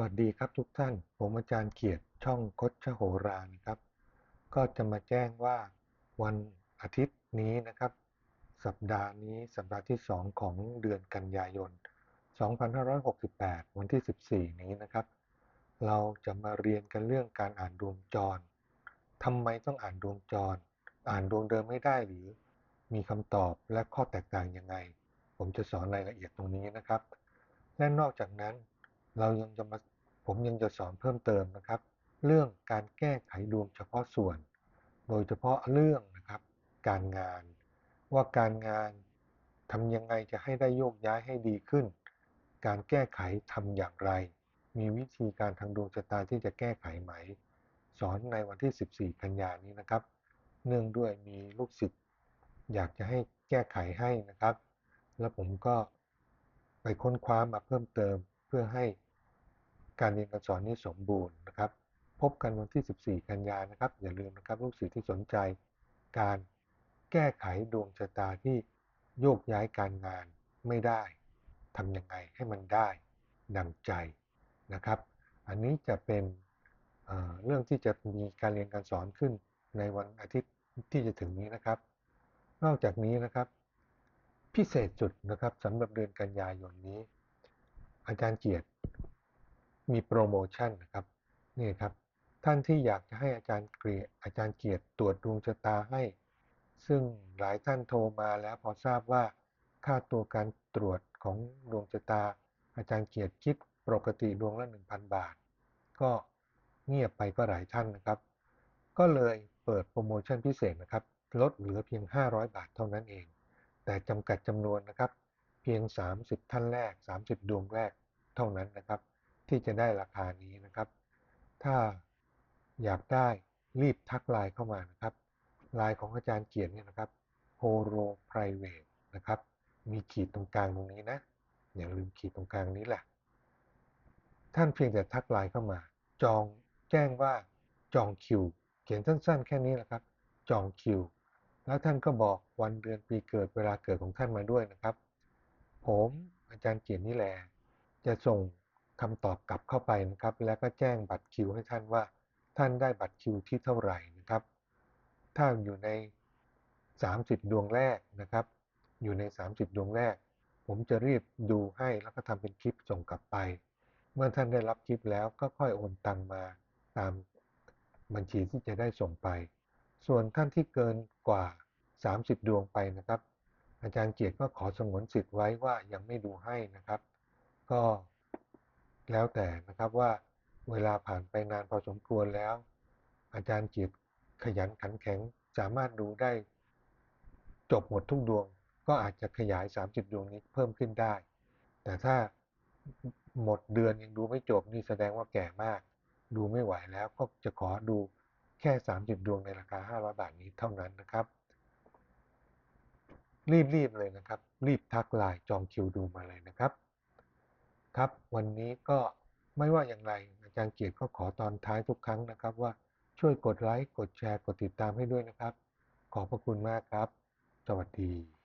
วัสดีครับทุกท่าน ผมอาจารย์เกียรติช่องคดชโหรานะครับ ก็จะมาแจ้งว่าวันอาทิตย์นี้นะครับ สัปดาห์นี้สัปดาห์ที่ 2 ของเดือนกันยายน 2568 วันที่ 14 นี้นะครับ เราจะมาเรียนกันเรื่องการอ่านดวงจรทำไมต้องอ่านดวงจร อ่านดวงเดิมไม่ได้หรือ มีคำตอบและข้อแตกต่างยังไง ผมจะสอนรายละเอียดตรงนี้นะครับ และนอกจากนั้น เรายังจะมาผมยังจะสอนเพิ่มเติมนะครับ เรื่องการแก้ไขดวงเฉพาะส่วน โดยเฉพาะเรื่องนะครับ การงาน ว่าการงานทำยังไงจะให้ได้โยกย้ายให้ดีขึ้น การแก้ไขทำอย่างไร มีวิธีการทางดวงชะตาที่จะแก้ไขไหม สอนในวันที่ 14 กันยานี้นะครับ เนื่องด้วยมีลูกศิษย์อยากจะให้แก้ไขให้นะครับ แล้วผมก็ไปค้นคว้ามาเพิ่มเติม พื่อให้การเรียนการสอนนี้สมบูรณ์นะครับ พบกันวันที่ 14 กันยานนะครับ อย่าลืมนะครับลูกศิษย์ที่สนใจ การแก้ไขดวงชะตาที่โยกย้ายการงานไม่ได้ทำยังไงให้มันได้ดังใจนะครับ อันนี้จะเป็นเเรื่องที่จะมีการเรียนการสอนขึ้นในวันอาทิตย์ที่จะถึงนี้นะครับ นอกจากนี้นะครับ พิเศษจุดนะครับสำหรับเดือนกันยายนนี้ อาจารย์เกียรติมีโปรโมชั่นนะครับนี่ครับท่านที่อยากจะให้อาจารย์เกียรติอาจารย์เกียรติตรวจดวงชะตาให้ ซึ่งหลายท่านโทรมาแล้วพอทราบว่าค่าตัวการตรวจของดวงชะตา อาจารย์เกียรติคิดปกติดวงละ 1,000 บาท ก็เงียบไปก็หลายท่านนะครับ ก็เลยเปิดโปรโมชั่นพิเศษนะครับ ลดเหลือเพียง 500 บาทเท่านั้นเอง แต่จำกัดจำนวนนะครับ เพียง 30 ท่านแรก 30 ดวงแรกเท่านั้นนะครับ ที่จะได้ราคานี้นะครับ ถ้าอยากได้รีบทักไลน์เข้ามานะครับไลน์ของอาจารย์เกียรติเนี่ยนะครับ horo private นะครับ มีขีดตรงกลางตรงนี้นะ อย่าลืมขีดตรงกลางนี้แหละ ท่านเพียงแต่ทักไลน์เข้ามา จองแจ้งว่าจองคิว เขียนสั้นๆ แค่นี้แหละครับ จองคิว แล้วท่านก็บอกวันเดือนปีเกิดเวลาเกิดของท่านมาด้วยนะครับ ผมอาจารย์เกียรตินี่แหละจะส่งคำตอบกลับเข้าไปนะครับ แล้วก็แจ้งบัตรคิวให้ท่านว่า ท่านได้บัตรคิวที่เท่าไหร่นะครับ ถ้าอยู่ใน 30 ดวงแรกนะครับ อยู่ใน 30 ดวงแรก ผมจะรีบดูให้แล้วก็ทำเป็นคลิปส่งกลับไป เมื่อท่านได้รับคลิปแล้วก็ค่อยโอนตังมาตามบัญชีที่จะได้ส่งไป ส่วนท่านที่เกินกว่า 30 ดวงไปนะครับ อาจารย์เกียรติก็ขอสงวนสิทธิ์ไว้ว่ายังไม่ดูให้นะครับ ก็แล้วแต่นะครับว่าเวลาผ่านไปนานพอสมควรแล้ว อาจารย์จิตขยันขันแข็งสามารถดูได้ จบหมดทุกดวง ก็อาจจะขยาย 30 ดวงนี้เพิ่มขึ้นได้ แต่ถ้าหมดเดือนยังดูไม่จบนี่แสดงว่าแก่มาก ดูไม่ไหวแล้วก็จะขอดูแค่ 30 ดวงในราคา 500 บาทนี้เท่านั้นนะครับ รีบๆเลยนะครับ รีบทักไลน์จองคิวดูมาเลยนะครับ ครับ วันนี้ก็ไม่ว่าอย่างไรอาจารย์เกียรติก็ขอตอนท้ายทุกครั้งนะครับว่าช่วยกดไลค์ กดแชร์ กดติดตามให้ด้วยนะครับ ขอบพระคุณมากครับ สวัสดี